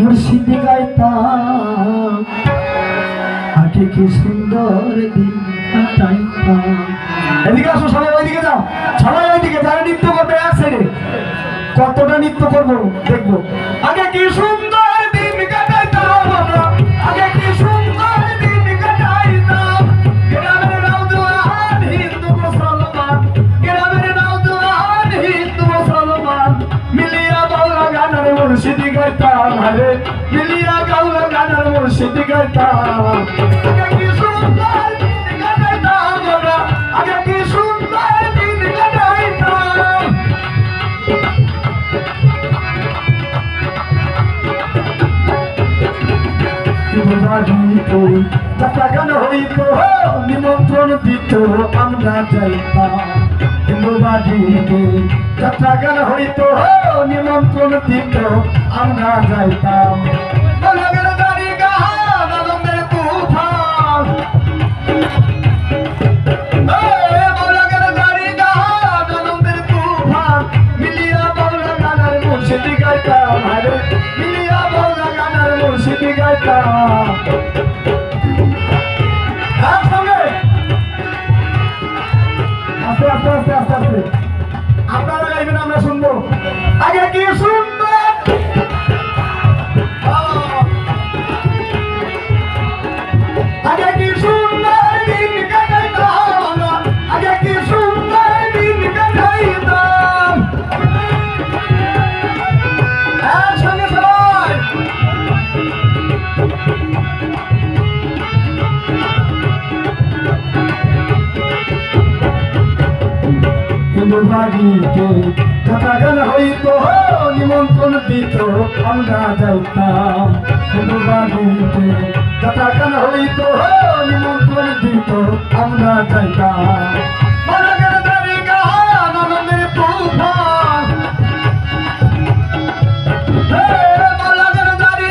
মুর্শিদি গাইতাম। আটে কি সুন্দর দিন কাটাইতাম। এদিকে আসো সবাই, ওইদিকে যাও। সবাই ওইদিকে যারা নৃত্য করবে এক সাইডে কতটা নৃত্য করব, দেখব। আগে কি সুন্দর মুর্শিদি গাইতাম আরে মিলিয়া গাউলা গানের মুর্শিদি গাইতাম। নিমন্ত্রণ দিত আমরা যাইতাম। হিন্দু বাড়িতে যাত্রা গান হইত নিমন্ত্রণ দিত আমরা যাইতাম। বলগের দাড়ি গাহান আনন্দের তুফান আস্তে আস্তে আস্তে। আপনারা গাইবেন আমরা শুনব। হিন্দু বাড়িতে কথা গান হইত নিমন্ত্রণ দিত আমরা যাইতাম হিন্দু বাড়িতে কথা গান হইত নিমন্ত্রণ দিত আমরা যাইতাম বালকের দাড়ি গান আনন্দের তুফান হে বালকের দাড়ি